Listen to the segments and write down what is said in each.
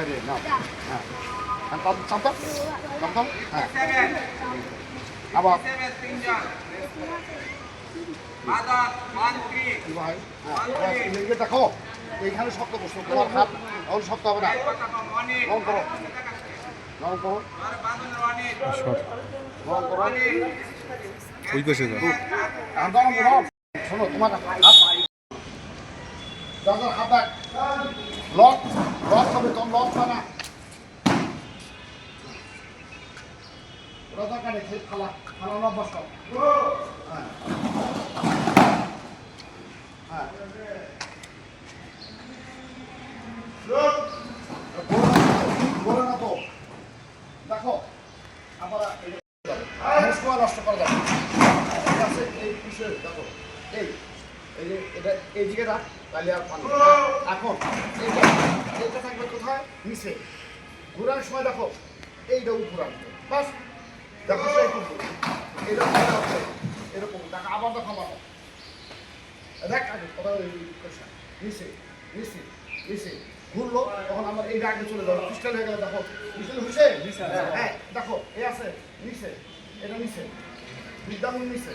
বাইরে না হ্যাঁ হ্যাঁ চাপ চাপ চাপ চাপ হ্যাঁ আবার হ্যাঁ দেখো এইখানে শক্ত বসো তোমার হাত শক্ত হবে না নরম করো নরম করো নরম করো ওই পাশে শোনো তোমার হাত দাদা হাত লক হবে তোম লক না ওরা দরকার নেই খালা খালা অভ্যাস কর হ্যাঁ হ্যাঁ দেখো আমরা মুস্কো নষ্ট করা যাবে আছে এই বিষয়ে দেখো এই এই যে এটা এই দিকে রাখ তাহলে আর এখন কোথায় নিচে। ঘোরার সময় দেখো এইটা উপর আসবে। বাস দেখো এরকম এরকম দেখো আবার দেখো আমার দেখ। নিচে নিচে নিচে। ঘুরলো তখন আমার এই আগে চলে যাবে ক্রিস্টাল হয়ে গেল দেখো। ক্রিস্টাল হয়েছে? হ্যাঁ দেখো এই আছে নিচে। এটা নিচে। বিদ্যামূল নিচে।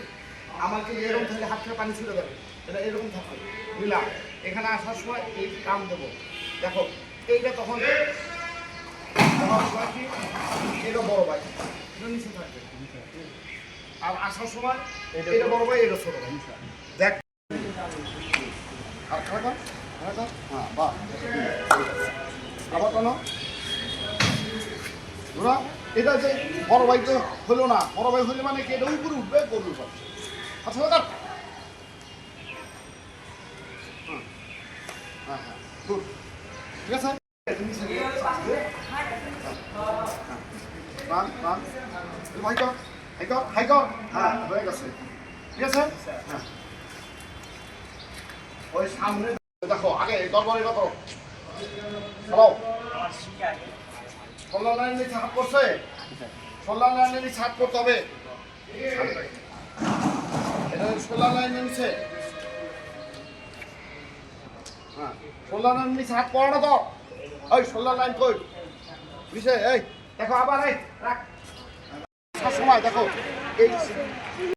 আমাকে এরকম থেকে হাত থেকে পানি ছুটে যাবে। এটা এরকম থাকবে। বুঝলাম এখানে আসার সময় এই কাম দেবো। দেখো এইটা তখন এটা বড় ভাই। এটা নিচে থাকবে আর আসার সময় এটা বড় ভাই এটা ছোট ভাই। দেখ। আর খারাপ খারাপ হ্যাঁ বাহ। আবার কেন? ওরা এটা যে বড় ভাই তো হলো না। বড় ভাই হলে মানে কি এটা উপরে উঠবে গরুর উপর আচ্ছা দাদা হ্যাঁ হ্যাঁ। ঠিক আছে? আছে হ্যাঁ ওই সামনে দেখো আগে দরবারে হ্যালো সোলার লাইনের নিচে হাত করছে লাইনের নিচে হাত করতে হবে এটা সোলার লাইনের নিচে সোলার লাইনের নিচে হাত পড়ে না তো। ওই নিচে, এই। দেখো আবার, এই, রাখ। সময় দেখো, এই